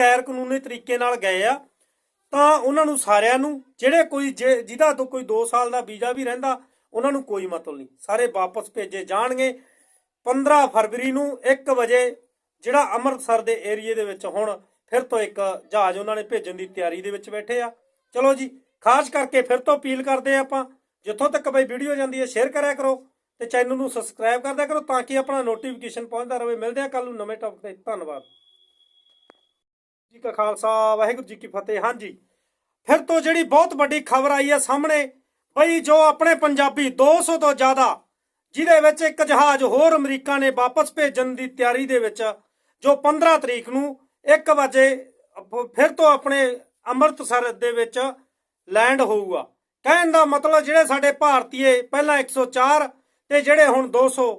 ਗੈਰ ਕਾਨੂੰਨੀ ਤਰੀਕੇ ਨਾਲ ਗਏ ਆ, ਤਾਂ ਉਹਨਾਂ ਨੂੰ ਸਾਰਿਆਂ ਨੂੰ, ਜਿਹੜੇ ਕੋਈ ਜੇ- ਜਿਹਦਾ ਤੋਂ ਕੋਈ 2 ਸਾਲ ਦਾ ਵੀਜ਼ਾ ਵੀ ਰਹਿੰਦਾ, ਉਹਨਾਂ ਨੂੰ ਕੋਈ ਮਤਲਬ ਨਹੀਂ। ਸਾਰੇ ਵਾਪਸ ਭੇਜੇ ਜਾਣਗੇ। 15 ਫਰਵਰੀ ਨੂੰ 1 ਵਜੇ ਜਿਹੜਾ ਅੰਮ੍ਰਿਤਸਰ ਦੇ ਏਰੀਏ ਦੇ ਵਿੱਚ ਹੁਣ ਫਿਰ ਤੋਂ ਇੱਕ ਜਹਾਜ਼ ਉਹਨਾਂ ਨੇ ਭੇਜਣ ਦੀ ਤਿਆਰੀ ਦੇ ਵਿੱਚ ਬੈਠੇ ਆ। ਚਲੋ ਜੀ, ਖਾਸ ਕਰਕੇ ਫਿਰ ਤੋਂ ਅਪੀਲ ਕਰਦੇ ਆ ਆਪਾਂ, ਜਿੱਥੋਂ ਤੱਕ ਬਈ ਵੀਡੀਓ ਜਾਂਦੀ ਹੈ ਸ਼ੇਅਰ ਕਰਿਆ ਕਰੋ ਤੇ ਚੈਨਲ ਨੂੰ ਸਬਸਕ੍ਰਾਈਬ ਕਰਦਿਆ ਕਰੋ ਤਾਂ ਕਿ ਆਪਣਾ ਨੋਟੀਫਿਕੇਸ਼ਨ ਪਹੁੰਚਦਾ ਰਹੇ। ਮਿਲਦੇ ਆ ਕੱਲ ਨੂੰ ਨਵੇਂ ਟੌਪਿਕ ਤੇ। ਧੰਨਵਾਦ। ਜੀ ਕਾ ਖਾਲਸਾ, ਵਾਹਿਗੁਰੂ ਜੀ ਕੀ ਫਤਿਹ। ਹਾਂਜੀ, ਫਿਰ ਤੋਂ ਜਿਹੜੀ ਬਹੁਤ ਵੱਡੀ ਖਬਰ ਆਈ ਹੈ ਸਾਹਮਣੇ, ਬਈ ਜੋ ਆਪਣੇ ਪੰਜਾਬੀ 200 ਤੋਂ ਜ਼ਿਆਦਾ, ਜਿਹਦੇ ਵਿੱਚ ਇੱਕ ਜਹਾਜ਼ ਹੋਰ ਅਮਰੀਕਾ ਨੇ ਵਾਪਸ ਭੇਜਣ ਦੀ ਤਿਆਰੀ ਦੇ ਵਿੱਚ, ਜੋ 15 ਤਰੀਕ ਨੂੰ 1 ਵਜੇ ਫਿਰ ਤੋਂ ਆਪਣੇ ਅੰਮ੍ਰਿਤਸਰ ਦੇ ਵਿੱਚ ਲੈਂਡ ਹੋਊਗਾ। ਕਹਿਣ ਦਾ ਮਤਲਬ ਜਿਹੜੇ ਸਾਡੇ ਭਾਰਤੀਏ, ਪਹਿਲਾਂ 104 ਤੇ ਜਿਹੜੇ ਹੁਣ 200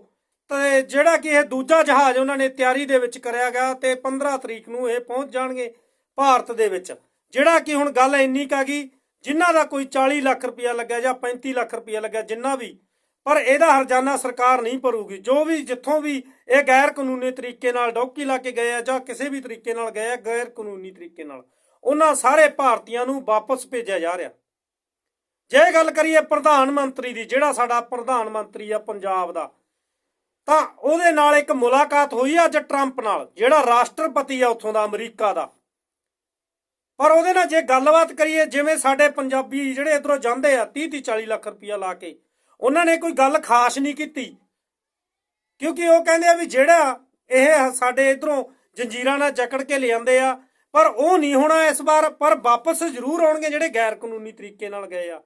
ਤੇ ਜਿਹੜਾ ਕਿ ਇਹ ਦੂਜਾ ਜਹਾਜ਼ ਉਹਨਾਂ ਨੇ ਤਿਆਰੀ ਦੇ ਵਿੱਚ ਕਰਿਆ ਗਿਆ ਤੇ 15 ਤਰੀਕ ਨੂੰ ਇਹ ਪਹੁੰਚ ਜਾਣਗੇ ਭਾਰਤ ਦੇ ਵਿੱਚ। ਜਿਹੜਾ ਕਿ ਹੁਣ ਗੱਲ ਇੰਨੀ ਕਾ ਗਈ, ਜਿਨ੍ਹਾਂ ਦਾ ਕੋਈ 40 ਲੱਖ ਰੁਪਇਆ ਲੱਗਿਆ ਜਾਂ 35 ਲੱਖ ਰੁਪਇਆ ਲੱਗਿਆ, ਜਿੰਨਾ ਵੀ, ਪਰ ਇਹਦਾ ਹਰਜਾਨਾ ਸਰਕਾਰ ਨਹੀਂ ਭਰੂਗੀ। ਜੋ ਵੀ ਜਿੱਥੋਂ ਵੀ ਇਹ ਗੈਰ ਕਾਨੂੰਨੀ ਤਰੀਕੇ ਨਾਲ ਡੌਕੀ ਲਾ ਕੇ ਗਏ ਆ ਜਾਂ ਕਿਸੇ ਵੀ ਤਰੀਕੇ ਨਾਲ ਗਏ ਆ ਗੈਰ ਕਾਨੂੰਨੀ ਤਰੀਕੇ ਨਾਲ, ਉਹਨਾਂ ਸਾਰੇ ਭਾਰਤੀਆਂ ਨੂੰ ਵਾਪਸ ਭੇਜਿਆ ਜਾ ਰਿਹਾ। ਜੇ ਗੱਲ ਕਰੀਏ ਪ੍ਰਧਾਨ ਮੰਤਰੀ ਦੀ, ਜਿਹੜਾ ਸਾਡਾ ਪ੍ਰਧਾਨ ਮੰਤਰੀ ਆ ਪੰਜਾਬ ਦਾ ਤਾਂ ਉਹਦੇ ਨਾਲ ਇੱਕ ਮੁਲਾਕਾਤ ਹੋਈ ਆ ਅੱਜ ਟਰੰਪ ਨਾਲ, ਜਿਹੜਾ ਰਾਸ਼ਟਰਪਤੀ ਆ ਉੱਥੋਂ ਦਾ, ਅਮਰੀਕਾ ਦਾ। ਪਰ ਉਹਦੇ ਨਾਲ ਜੇ ਗੱਲਬਾਤ ਕਰੀਏ, ਜਿਵੇਂ ਸਾਡੇ ਪੰਜਾਬੀ ਜਿਹੜੇ ਇਧਰੋਂ ਜਾਂਦੇ ਆ 30 30 40 ਲੱਖ ਰੁਪਇਆ ਲਾ ਕੇ, ਉਹਨਾਂ ਨੇ ਕੋਈ ਗੱਲ ਖਾਸ ਨਹੀਂ ਕੀਤੀ। ਕਿਉਂਕਿ ਉਹ ਕਹਿੰਦੇ ਆ ਵੀ ਜਿਹੜਾ ਇਹ ਸਾਡੇ ਇਧਰੋਂ ਜੰਜੀਰਾਂ ਨਾਲ ਜਕੜ ਕੇ ਲਿਆਂਦੇ ਆ, ਪਰ ਉਹ ਨਹੀਂ ਹੋਣਾ ਇਸ ਵਾਰ, ਪਰ ਵਾਪਸ ਜ਼ਰੂਰ ਆਉਣਗੇ ਜਿਹੜੇ ਗੈਰ ਕਾਨੂੰਨੀ ਤਰੀਕੇ ਨਾਲ ਗਏ ਆ।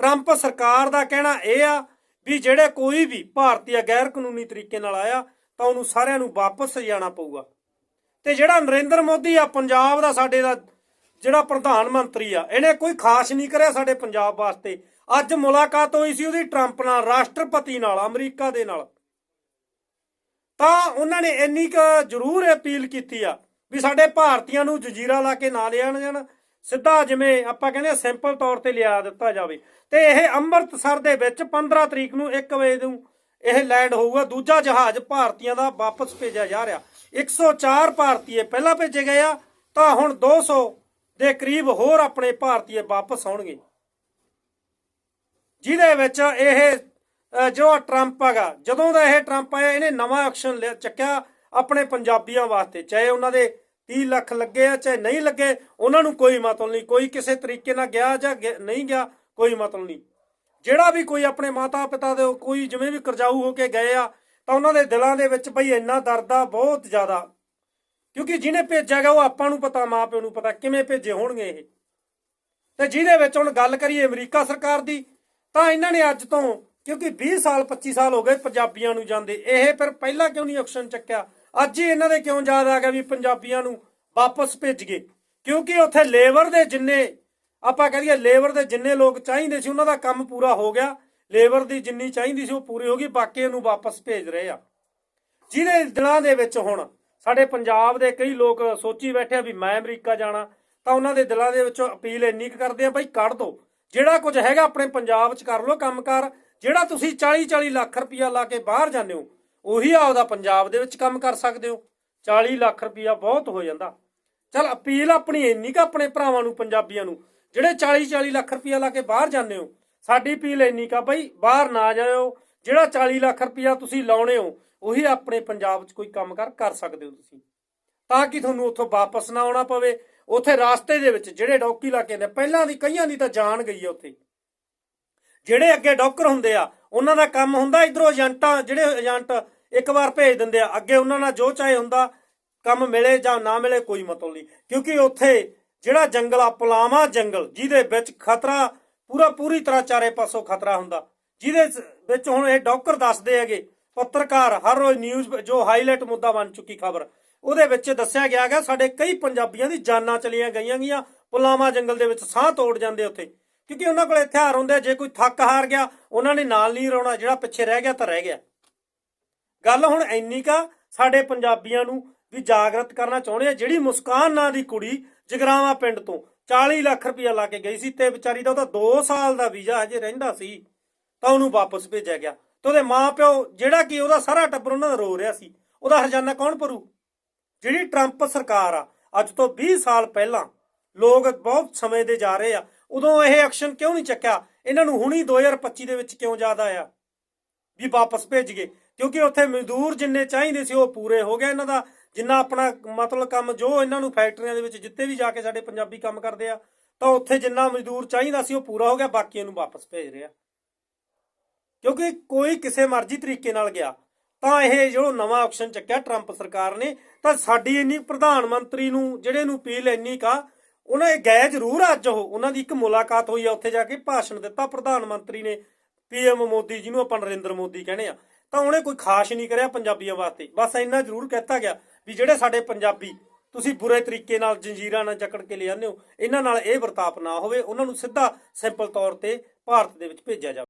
ਟਰੰਪ ਸਰਕਾਰ ਦਾ ਕਹਿਣਾ ਇਹ ਆ ਵੀ ਜਿਹੜੇ ਕੋਈ ਵੀ ਭਾਰਤੀ ਗੈਰ ਕਾਨੂੰਨੀ ਤਰੀਕੇ ਨਾਲ ਆਇਆ ਤਾਂ ਉਹਨੂੰ ਸਾਰਿਆਂ ਨੂੰ ਵਾਪਸ ਜਾਣਾ ਪਊਗਾ। ਤੇ ਜਿਹੜਾ ਨਰਿੰਦਰ ਮੋਦੀ ਆ, ਪੰਜਾਬ ਦਾ ਸਾਡੇ ਦਾ ਜਿਹੜਾ ਪ੍ਰਧਾਨ ਮੰਤਰੀ ਆ, ਇਹਨੇ ਕੋਈ ਖਾਸ ਨਹੀਂ ਕਰਿਆ ਸਾਡੇ ਪੰਜਾਬ ਵਾਸਤੇ। ਅੱਜ ਮੁਲਾਕਾਤ ਹੋਈ ਸੀ ਉਹਦੀ ਟਰੰਪ ਨਾਲ, ਰਾਸ਼ਟਰਪਤੀ ਨਾਲ, ਅਮਰੀਕਾ ਦੇ ਨਾਲ। ਤਾਂ ਉਹਨਾਂ ਨੇ ਇੰਨੀ ਕੁ ਜ਼ਰੂਰ ਅਪੀਲ ਕੀਤੀ ਆ ਵੀ ਸਾਡੇ ਭਾਰਤੀਆਂ ਨੂੰ ਜਜ਼ੀਰਾ ਲਾ ਕੇ ਨਾ ਲਿਆਣ ਜਾਣ। ਸਿੱਧਾ ਜਿਵੇਂ ਆਪਾਂ ਕਹਿੰਦੇ ਸਿੰਪਲ ਤੌਰ ਤੇ ਲਿਆ ਦਿੱਤਾ ਜਾਵੇ। ਤੇ ਇਹ ਅੰਮ੍ਰਿਤਸਰ ਦੇ ਵਿੱਚ 15 ਤਰੀਕ ਨੂੰ 1 ਵਜੇ ਨੂੰ ਇਹ ਲੈਂਡ ਹੋਊਗਾ। ਦੂਜਾ ਜਹਾਜ਼ ਭਾਰਤੀਆਂ ਦਾ ਵਾਪਸ ਭੇਜਿਆ ਜਾ ਰਿਹਾ। 104 ਭਾਰਤੀਏ ਪਹਿਲਾਂ ਭੇਜੇ ਗਏ ਆ, ਤਾਂ ਹੁਣ 200 ਦੇ ਕਰੀਬ ਹੋਰ ਆਪਣੇ ਭਾਰਤੀਏ ਵਾਪਸ ਆਉਣਗੇ। ਜਿਹਦੇ ਵਿੱਚ ਇਹ ਜੋ ਟਰੰਪ ਹੈਗਾ, ਜਦੋਂ ਦਾ ਇਹ ਟਰੰਪ ਆਇਆ, ਇਹਨੇ ਨਵਾਂ ਐਕਸ਼ਨ ਲਿਆ ਚੱਕਿਆ ਆਪਣੇ ਪੰਜਾਬੀਆਂ ਵਾਸਤੇ, ਚਾਹੇ ਉਹਨਾਂ ਦੇ 30 ਲੱਖ ਲੱਗੇ ਆ, ਚਾਹੇ ਨਹੀਂ ਲੱਗੇ, ਉਹਨਾਂ ਨੂੰ ਕੋਈ ਮਤਲਬ ਨਹੀਂ, ਕੋਈ ਕਿਸੇ ਤਰੀਕੇ ਨਾਲ ਗਿਆ ਜਾਂ ਗਿਆ- ਨਹੀਂ ਗਿਆ, ਕੋਈ ਮਤਲਬ ਨਹੀਂ। ਜਿਹੜਾ ਵੀ ਕੋਈ ਆਪਣੇ ਮਾਤਾ ਪਿਤਾ ਦੇ, ਕੋਈ ਜਿਵੇਂ ਵੀ ਕਰਜ਼ਾਊ ਹੋ ਕੇ ਗਏ ਆ, ਤਾਂ ਉਹਨਾਂ ਦੇ ਦਿਲਾਂ ਦੇ ਵਿੱਚ ਬਈ ਇੰਨਾ ਦਰਦ ਆ ਬਹੁਤ ਜ਼ਿਆਦਾ। ਕਿਉਂਕਿ ਜਿਹਨੇ ਭੇਜਿਆ ਗਿਆ ਉਹ ਆਪਾਂ ਨੂੰ ਪਤਾ ਮਾਂ ਪਿਓ ਨੂੰ ਪਤਾ ਕਿਵੇਂ ਭੇਜੇ ਹੋਣਗੇ ਇਹ। ਤੇ ਜਿਹਦੇ ਵਿੱਚ ਹੁਣ ਗੱਲ ਕਰੀਏ ਅਮਰੀਕਾ ਸਰਕਾਰ ਦੀ, ਤਾਂ ਇਹਨਾਂ ਨੇ ਅੱਜ ਤੋਂ, ਕਿਉਂਕਿ 20 ਸਾਲ 25 ਸਾਲ ਹੋ ਗਏ ਪੰਜਾਬੀਆਂ ਨੂੰ ਜਾਂਦੇ, ਇਹ ਫਿਰ ਪਹਿਲਾਂ ਕਿਉਂ ਨਹੀਂ ਐਕਸ਼ਨ ਚੱਕਿਆ? ਅੱਜ ਹੀ ਇਹਨਾਂ ਦੇ ਕਿਉਂ ਯਾਦ ਆ ਗਿਆ ਵੀ ਪੰਜਾਬੀਆਂ ਨੂੰ ਵਾਪਸ ਭੇਜ ਗਏ ਕਿਉਂਕਿ ਉੱਥੇ ਲੇਬਰ ਦੇ ਜਿੰਨੇ, ਆਪਾਂ ਕਹ ਲਈਏ ਲੇਬਰ ਦੇ ਜਿੰਨੇ ਲੋਕ ਚਾਹੀਦੇ ਸੀ, ਉਹਨਾਂ ਦਾ ਕੰਮ ਪੂਰਾ ਹੋ ਗਿਆ। ਲੇਬਰ ਦੀ ਜਿੰਨੀ ਚਾਹੀਦੀ ਸੀ ਉਹ ਪੂਰੀ ਹੋ ਗਈ, ਬਾਕੀ ਨੂੰ ਵਾਪਸ ਭੇਜ ਰਹੇ ਆ। ਜਿਹਦੇ ਦਿਲਾਂ ਦੇ ਵਿੱਚ ਹੁਣ ਸਾਡੇ ਪੰਜਾਬ ਦੇ ਕਈ ਲੋਕ ਸੋਚੀ ਬੈਠੇ ਆ ਵੀ ਮੈਂ ਅਮਰੀਕਾ ਜਾਣਾ, ਤਾਂ ਉਹਨਾਂ ਦੇ ਦਿਲਾਂ ਦੇ ਵਿੱਚੋਂ ਅਪੀਲ ਇੰਨੀ ਕੁ ਕਰਦੇ ਆ ਭਾਈ ਕੱਢ ਦੋ। ਜਿਹੜਾ ਕੁਝ ਹੈਗਾ ਆਪਣੇ ਪੰਜਾਬ 'ਚ ਕਰ ਲਓ ਕੰਮਕਾਰ, ਜਿਹੜਾ ਤੁਸੀਂ 40 40 ਲੱਖ ਰੁਪਇਆ ਲਾ ਕੇ ਬਾਹਰ ਜਾਂਦੇ ਹੋ ਉਹੀ ਆਪਦਾ ਪੰਜਾਬ ਦੇ ਵਿੱਚ ਕੰਮ ਕਰ ਸਕਦੇ ਹੋ। 40 ਲੱਖ ਰੁਪਇਆ ਬਹੁਤ ਹੋ ਜਾਂਦਾ। ਚਲ ਅਪੀਲ ਆਪਣੀ ਇੰਨੀ ਕੁ ਆਪਣੇ ਭਰਾਵਾਂ ਨੂੰ, ਪੰਜਾਬੀਆਂ ਨੂੰ, ਜਿਹੜੇ 40 40 ਲੱਖ ਰੁਪਇਆ ਲਾ ਕੇ ਬਾਹਰ ਜਾਂਦੇ ਹੋ, ਸਾਡੀ ਅਪੀਲ ਇੰਨੀ ਕਾ ਬਈ ਬਾਹਰ ਨਾ ਜਾਇਓ। ਜਿਹੜਾ 40 ਲੱਖ ਰੁਪਇਆ ਤੁਸੀਂ ਲਾਉਣੇ ਹੋ, ਉਹੀ ਆਪਣੇ ਪੰਜਾਬ 'ਚ ਕੋਈ ਕੰਮ ਕਰ ਕਰ ਸਕਦੇ ਹੋ ਤੁਸੀਂ। ਤਾਂ ਕਿ ਤੁਹਾਨੂੰ ਉੱਥੋਂ ਵਾਪਸ ਨਾ ਆਉਣਾ ਪਵੇ। ਉੱਥੇ ਰਾਸਤੇ ਦੇ ਵਿੱਚ ਜਿਹੜੇ ਡੌਕੀ ਲਾ ਕੇ ਨੇ ਪਹਿਲਾਂ ਦੀ ਕਈਆਂ ਦੀ ਤਾਂ ਜਾਨ ਗਈ ਹੈ ਉੱਥੇ। ਜਿਹੜੇ ਅੱਗੇ ਡੌਕਰ ਹੁੰਦੇ ਆ, ਉਹਨਾਂ ਦਾ ਕੰਮ ਹੁੰਦਾ ਇਧਰੋਂ ਏਜੰਟਾਂ, ਜਿਹੜੇ ਏਜੰਟ ਇੱਕ ਵਾਰ ਭੇਜ ਦਿੰਦੇ ਆ, ਅੱਗੇ ਉਹਨਾਂ ਨਾਲ ਜੋ ਚਾਹੇ ਹੁੰਦਾ, ਕੰਮ ਮਿਲੇ ਜਾਂ ਨਾ ਮਿਲੇ ਕੋਈ ਮਤਲਬ ਨਹੀਂ। ਕਿਉਂਕਿ ਉੱਥੇ ਜਿਹੜਾ ਜੰਗਲ ਆ, ਪਲਾਵਾ ਜੰਗਲ, ਜਿਹਦੇ ਵਿੱਚ ਖਤਰਾ ਪੂਰਾ ਪੂਰੀ ਤਰ੍ਹਾਂ ਚਾਰੇ ਪਾਸੋਂ ਖਤਰਾ ਹੁੰਦਾ। ਜਿਹਦੇ ਵਿੱਚ ਹੁਣ ਇਹ ਡੌਕਰ ਦੱਸਦੇ ਹੈਗੇ, ਪੱਤਰਕਾਰ, ਹਰ ਰੋਜ਼ ਨਿਊਜ਼ ਜੋ ਹਾਈਲਾਈਟ ਮੁੱਦਾ ਬਣ ਚੁੱਕੀ ਖਬਰ, ਉਹਦੇ ਵਿੱਚ ਦੱਸਿਆ ਗਿਆ ਹੈਗਾ, ਸਾਡੇ ਕਈ ਪੰਜਾਬੀਆਂ ਦੀ ਜਾਨਾਂ ਚਲੀਆਂ ਗਈਆਂ ਗੀਆਂ, ਪੁਲਾਵਾ ਜੰਗਲ ਦੇ ਵਿੱਚ ਸਾਹ ਤੋੜ ਜਾਂਦੇ ਉੱਥੇ। ਕਿਉਂਕਿ ਉਹਨਾਂ ਕੋਲ ਹਥਿਆਰ ਹੁੰਦੇ ਆ, ਜੇ ਕੋਈ ਥੱਕ ਹਾਰ ਗਿਆ ਉਹਨਾਂ ਨੇ ਨਾਲ ਨਹੀਂ ਰੋਣਾ ਜਿਹੜਾ ਪਿੱਛੇ ਰਹਿ ਗਿਆ ਤਾਂ ਰਹਿ ਗਿਆ। ਗੱਲ ਹੁਣ ਇੰਨੀ ਕਾ ਸਾਡੇ ਪੰਜਾਬੀਆਂ ਨੂੰ ਵੀ ਜਾਗਰਤ ਕਰਨਾ ਚਾਹੁੰਦੇ ਆ ਜਿਹੜੀ ਮੁਸਕਾਨ ਨਾਂ ਦੀ ਕੁੜੀ ਜਗਰਾਵਾ ਪਿੰਡ ਤੋਂ 40 ਲੱਖ ਰੁਪਇਆ ਲਾ ਕੇ ਗਈ ਸੀ ਤੇ ਵਿਚਾਰੀ ਦਾ ਉਹਦਾ 2 ਸਾਲ ਦਾ ਵੀਜ਼ਾ ਹਜੇ ਰਹਿੰਦਾ ਸੀ ਤਾਂ ਉਹਨੂੰ ਵਾਪਸ ਭੇਜਿਆ ਗਿਆ। ਤੇ ਉਹਦੇ ਮਾਪਿਓ ਜਿਹੜਾ ਕਿ ਉਹਦਾ ਸਾਰਾ ਟੱਬਰ ਉਹਨਾਂ ਦਾ ਰੋ ਰਿਹਾ ਸੀ ਉਹਦਾ ਹਰਜਾਨਾ ਕੌਣ ਭਰੂ? ਜਿਹੜੀ ਟਰੰਪ ਸਰਕਾਰ ਆ ਅੱਜ ਤੋਂ 20 ਸਾਲ ਪਹਿਲਾਂ ਲੋਕ ਬਹੁਤ ਸਮੇਂ ਦੇ ਜਾ ਰਹੇ ਆ ਉਦੋਂ ਇਹ ਐਕਸ਼ਨ ਕਿਉਂ ਨਹੀਂ ਚੱਕਿਆ? ਇਹਨਾਂ ਨੂੰ ਹੁਣੀ 2025 ਦੇ ਵਿੱਚ ਕਿਉਂ ਯਾਦ ਆਇਆ? ਵੀ ਵਾਪਸ ਭੇਜ ਗਏ ਕਿਉਂਕਿ ਉੱਥੇ ਮਜ਼ਦੂਰ ਜਿੰਨੇ ਚਾਹੀਦੇ ਸੀ, ਉਹ ਪੂਰੇ ਹੋ ਗਏ ਇਹਨਾਂ ਦਾ। ਜਿੰਨਾ ਆਪਣਾ ਮਤਲਬ ਕੰਮ ਜੋ ਇਹਨਾਂ ਨੂੰ ਫੈਕਟਰੀਆਂ ਦੇ ਵਿੱਚ ਜਿੱਤੇ ਵੀ ਜਾ ਕੇ ਸਾਡੇ ਪੰਜਾਬੀ ਕੰਮ ਕਰਦੇ ਆ, ਤਾਂ ਉੱਥੇ ਜਿੰਨਾ ਮਜ਼ਦੂਰ ਚਾਹੀਦਾ ਸੀ, ਉਹ ਪੂਰਾ ਹੋ ਗਿਆ, ਬਾਕੀਆਂ ਨੂੰ ਵਾਪਸ ਭੇਜ ਰਿਹਾ। ਕਿਉਂਕਿ ਕੋਈ ਕਿਸੇ ਮਰਜ਼ੀ ਤਰੀਕੇ ਨਾਲ ਗਿਆ। ਤਾਂ ਇਹ ਜੋ ਨਵਾਂ ਆਪਸ਼ਨ ਚੱਕਿਆ ਟਰੰਪ ਸਰਕਾਰ ਨੇ, ਤਾਂ ਸਾਡੀ ਇੰਨੀ ਪ੍ਰਧਾਨ ਮੰਤਰੀ ਨੂੰ, ਜਿਹੜੇ ਨੂੰ ਅਪੀਲ ਇੰਨੀ ਕਾ ਉਹਨਾਂ ਇਹ ਗਏ ਜ਼ਰੂਰ ਅੱਜ ਉਹ, ਉਹਨਾਂ ਦੀ ਇੱਕ ਮੁਲਾਕਾਤ ਹੋਈ ਆ ਉੱਥੇ ਜਾ ਕੇ ਭਾਸ਼ਣ ਦਿੱਤਾ ਪ੍ਰਧਾਨ ਮੰਤਰੀ ਨੇ ਪੀਐਮ ਮੋਦੀ ਜਿਹਨੂੰ ਆਪਾਂ ਨਰਿੰਦਰ ਮੋਦੀ ਕਹਿੰਦੇ ਆ। ਤਾਂ ਉਹਨੇ ਕੋਈ ਖਾਸ ਨਹੀਂ ਕਰਿਆ ਪੰਜਾਬੀਆਂ ਵਾਸਤੇ। ਬਸ ਇੰਨਾ ਜ਼ਰੂਰ ਕਹਿਤਾ ਗਿਆ ਵੀ ਜਿਹੜੇ ਸਾਡੇ ਪੰਜਾਬੀ, ਤੁਸੀਂ ਬੁਰੇ ਤਰੀਕੇ ਨਾਲ ਜੰਜੀਰਾਂ ਨਾਲ ਜਕੜ ਕੇ ਲਿਆਉਂਦੇ ਹੋ, ਇਹਨਾਂ ਨਾਲ ਇਹ ਵਰਤਾਪ ਨਾ ਹੋਵੇ, ਉਹਨਾਂ ਨੂੰ ਸਿੱਧਾ ਸਿੰਪਲ ਤੌਰ ਤੇ ਭਾਰਤ ਦੇ ਵਿੱਚ ਭੇਜਿਆ ਜਾਵੇ।